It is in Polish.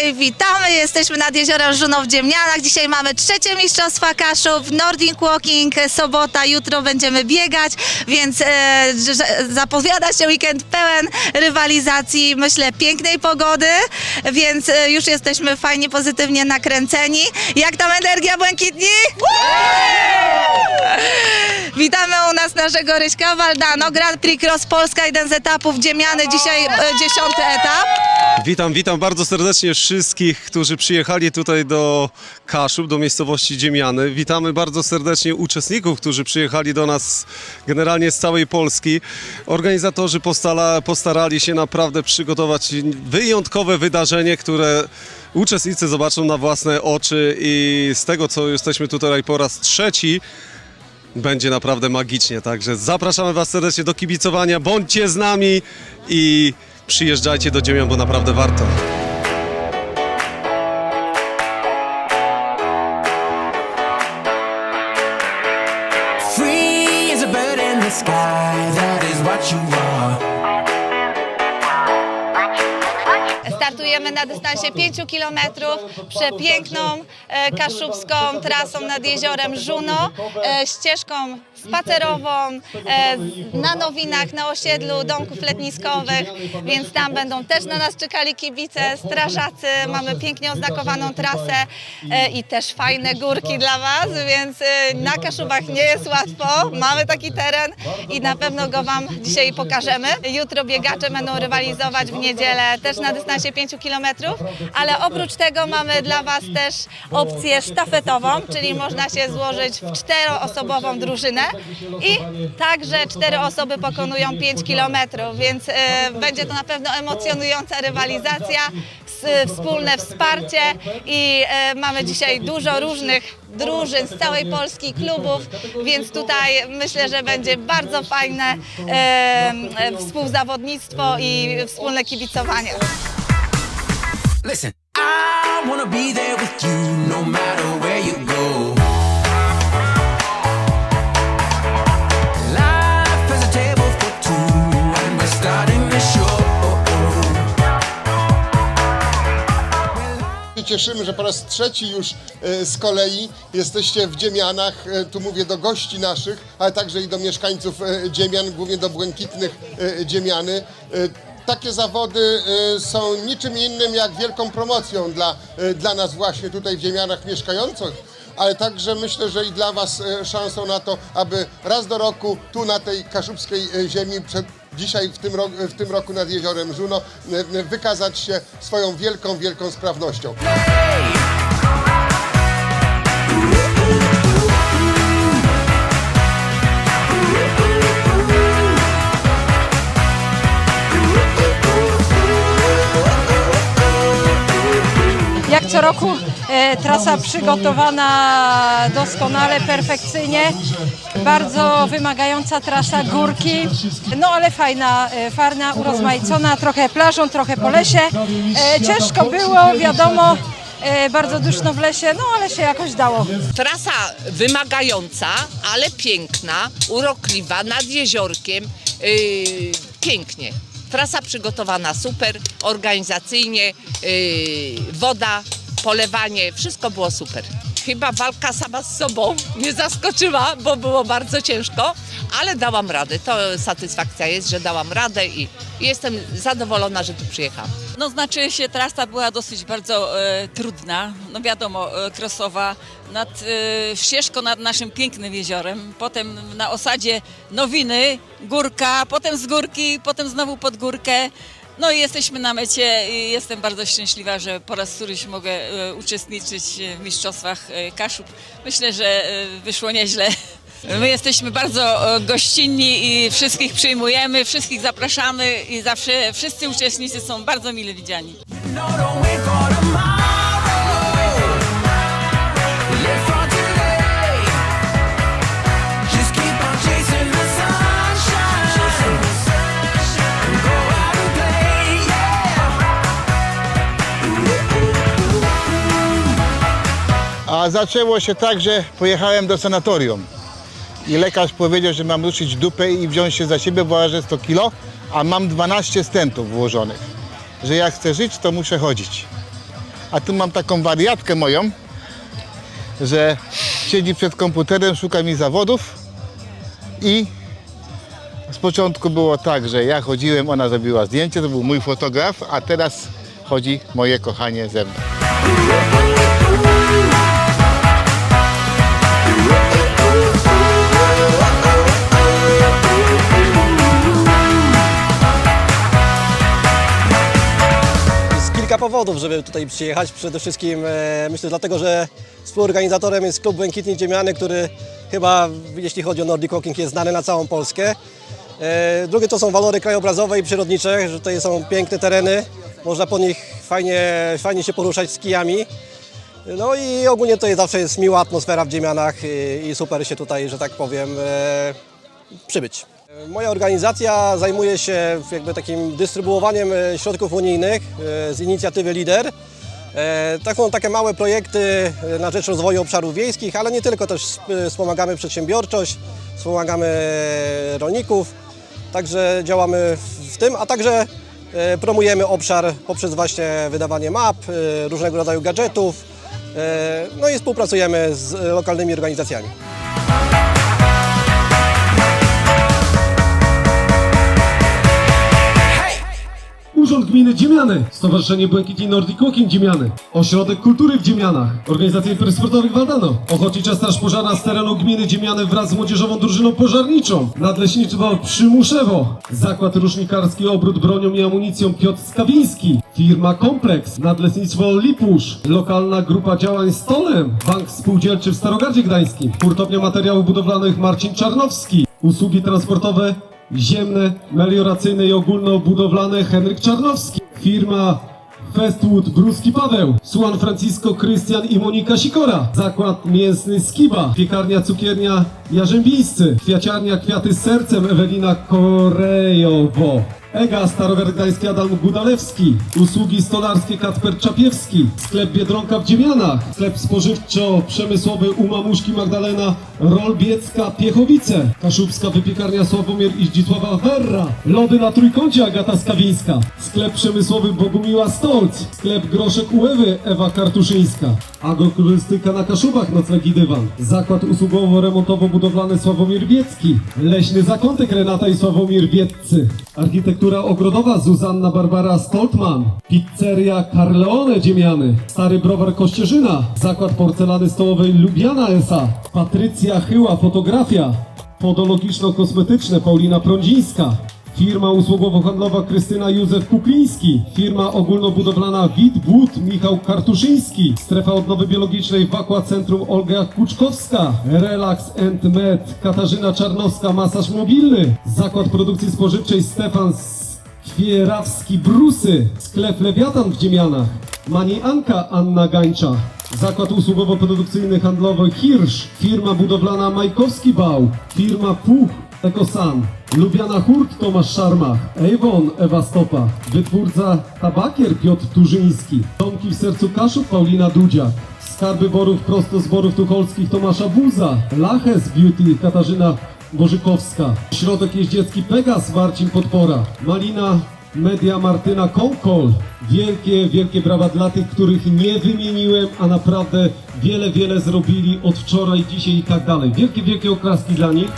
Witamy! Jesteśmy nad jeziorem Żuno w Dziemnianach. Dzisiaj mamy trzecie Mistrzostwa Kaszub, Nordic Walking, sobota, jutro będziemy biegać, więc e, zapowiada się weekend pełen rywalizacji, myślę, pięknej pogody, więc e, już jesteśmy fajnie, pozytywnie nakręceni. Jak tam energia błękitni? Witamy u nas naszego Ryśka Waldano, Grand Prix Cross Polska, jeden z etapów Dziemiany, dzisiaj e, dziesiąty etap. Witam, witam bardzo serdecznie wszystkich, którzy przyjechali tutaj do Kaszub, do miejscowości Dziemiany. Witamy bardzo serdecznie uczestników, którzy przyjechali do nas generalnie z całej Polski. Organizatorzy postala, postarali się naprawdę przygotować wyjątkowe wydarzenie, które uczestnicy zobaczą na własne oczy i z tego, co jesteśmy tutaj po raz trzeci, będzie naprawdę magicznie. Także zapraszamy Was serdecznie do kibicowania. Bądźcie z nami i przyjeżdżajcie do Dziemian, bo naprawdę warto. Free as a bird in the sky, that is what you are. Startujemy na dystansie 5 km przepiękną e, kaszubską trasą nad jeziorem Żuno, e, ścieżką spacerową e, na Nowinach, na osiedlu domków letniskowych, więc tam będą też na nas czekali kibice, strażacy, mamy pięknie oznakowaną trasę i też fajne górki dla Was, więc na Kaszubach nie jest łatwo, mamy taki teren i na pewno go Wam dzisiaj pokażemy. Jutro biegacze będą rywalizować w niedzielę też na dystansie 5 km, ale oprócz tego mamy dla Was też opcję sztafetową, czyli można się złożyć w czteroosobową drużynę i także cztery osoby pokonują 5 km, więc e, będzie to na pewno emocjonująca rywalizacja, wspólne wsparcie i e, mamy dzisiaj dużo różnych drużyn z całej Polski, klubów, więc tutaj myślę, że będzie bardzo fajne e, e, współzawodnictwo i wspólne kibicowanie. Listen, I wanna be there with you no matter where you go. Cieszymy, że po raz trzeci już e, z kolei jesteście w Dziemianach. E, Tu mówię do gości naszych, ale także i do mieszkańców e, Dziemian, głównie do błękitnych e, Dziemiany. E, Takie zawody e, są niczym innym jak wielką promocją dla, e, dla nas właśnie tutaj w Dziemianach mieszkających. Ale także myślę, że i dla Was e, szansą na to, aby raz do roku tu na tej kaszubskiej ziemi przed, dzisiaj w tym, ro- w tym roku nad jeziorem Żuno wykazać się swoją wielką, wielką sprawnością. Co roku e, trasa przygotowana doskonale, perfekcyjnie. Bardzo wymagająca trasa, górki, no ale fajna, e, farna, urozmaicona, trochę plażą, trochę po lesie. E, ciężko było, wiadomo, bardzo duszno w lesie, no ale się jakoś dało. Trasa wymagająca, ale piękna, urokliwa, nad jeziorkiem. Pięknie. Trasa przygotowana super, organizacyjnie, woda, polewanie, wszystko było super. Chyba walka sama z sobą mnie zaskoczyła, bo było bardzo ciężko, ale dałam radę. To satysfakcja jest, że dałam radę i jestem zadowolona, że tu przyjechałam. No znaczy się trasa była dosyć bardzo e, trudna, no wiadomo, e, krosowa, nad e, ścieżką nad naszym pięknym jeziorem, potem na osadzie Nowiny, górka, potem z górki, potem znowu pod górkę. No i jesteśmy na mecie i jestem bardzo szczęśliwa, że po raz któryś mogę e, uczestniczyć w Mistrzostwach e, Kaszub. Myślę, że e, wyszło nieźle. My jesteśmy bardzo e, gościnni i wszystkich przyjmujemy, wszystkich zapraszamy i zawsze wszyscy uczestnicy są bardzo mile widziani. No, don't wait for. A zaczęło się tak, że pojechałem do sanatorium i lekarz powiedział, że mam ruszyć dupę i wziąć się za siebie, bo waży 100 kilo, a mam 12 stentów włożonych. Że jak chcę żyć, to muszę chodzić. A tu mam taką wariatkę moją, że siedzi przed komputerem, szuka mi zawodów i z początku było tak, że ja chodziłem, ona zrobiła zdjęcie, to był mój fotograf, a teraz chodzi moje kochanie ze mną. Powodów, żeby tutaj przyjechać. Przede wszystkim e, myślę dlatego, że współorganizatorem jest klub Błękitni Ziemiany, który chyba jeśli chodzi o Nordic Walking jest znany na całą Polskę. E, drugie to są walory krajobrazowe i przyrodnicze, że tutaj są piękne tereny, można po nich fajnie, fajnie się poruszać z kijami. No i ogólnie tutaj zawsze jest miła atmosfera w Ziemianach i, i super się tutaj, że tak powiem, e, przybyć. Moja organizacja zajmuje się jakby takim dystrybuowaniem e, środków unijnych e, z inicjatywy LIDER. E, Taką, takie małe projekty na rzecz rozwoju obszarów wiejskich, ale nie tylko, też sp- wspomagamy przedsiębiorczość, wspomagamy rolników, także działamy w- tym, a także promujemy obszar poprzez właśnie wydawanie map, różnego rodzaju gadżetów, no i współpracujemy z lokalnymi organizacjami. Urząd Gminy Dziemiany, Stowarzyszenie Błękitni Nordic Walking Dziemiany, Ośrodek Kultury w Dziemianach, Organizacja Imprez Sportowych Waldano, Ochotnicza Straż Pożarna z terenu Gminy Dziemiany wraz z Młodzieżową Drużyną Pożarniczą, Nadleśnictwo Przymuszewo, Zakład Rusznikarski Obrót Bronią i Amunicją Piotr Skawiński, Firma Kompleks, Nadleśnictwo Lipusz, Lokalna Grupa Działań Stolem, Bank Spółdzielczy w Starogardzie Gdańskim, Hurtownia Materiałów Budowlanych Marcin Czarnowski, Usługi transportowe ziemne, melioracyjne i ogólnobudowlane Henryk Czarnowski. Firma Festwood Bruski Paweł, Suan Francisco Krystian i Monika Sikora, Zakład Mięsny Skiba, Piekarnia Cukiernia Jarzębińscy, Kwiaciarnia Kwiaty z Sercem Ewelina Korejowo. Ega Starogard Gdański Adam Gudalewski, usługi stolarskie Kacper Czapiewski, sklep Biedronka w Dziemianach, sklep spożywczo-przemysłowy u mamuszki Magdalena. Rolbiecka Piechowice, Kaszubska Wypiekarnia Sławomir i Zdzisława Werra, lody na Trójkącie Agata Skawińska, sklep przemysłowy Bogumiła Stolc, sklep Groszek u Ewy Ewa Kartuszyńska, agroturystyka na Kaszubach Noclegi Dywan, zakład usługowo-remontowo-budowlany Sławomir Wiecki, leśny zakątek Renata i Sławomir Wieccy, architektura ogrodowa Zuzanna Barbara Stoltman, pizzeria Carleone Dziemiany, stary browar Kościerzyna, zakład porcelany stołowej Lubiana S.A., Patrycja Chyła Fotografia, podologiczno-kosmetyczne Paulina Prądzińska, Firma usługowo-handlowa Krystyna Józef Kukliński, firma ogólnobudowlana Wit Wód Michał Kartuszyński, strefa odnowy biologicznej w Aqua Centrum Olga Kuczkowska, Relax and Med Katarzyna Czarnowska, masaż mobilny, zakład produkcji spożywczej Stefan Kwierawski Brusy, sklep Lewiatan w Dziemianach, Mani Anka Anna Gańcza, Zakład usługowo-produkcyjny handlowy Hirsch, firma budowlana Majkowski Bał, firma Puch Ekosan, Lubiana Hurt Tomasz Szarmach, Avon Ewa Stopa, wytwórca tabakier Piotr Turzyński, Domki w sercu Kaszub Paulina Dudziak, Skarby Borów prosto z Borów Tucholskich Tomasza Buza, Laches Beauty Katarzyna Bożykowska, Środek Jeździecki Pegas Marcin Podpora, Malina Media Martyna Konkol. Wielkie, wielkie brawa dla tych, których nie wymieniłem, a naprawdę wiele, wiele zrobili od wczoraj, dzisiaj i tak dalej. Wielkie, wielkie oklaski dla nich.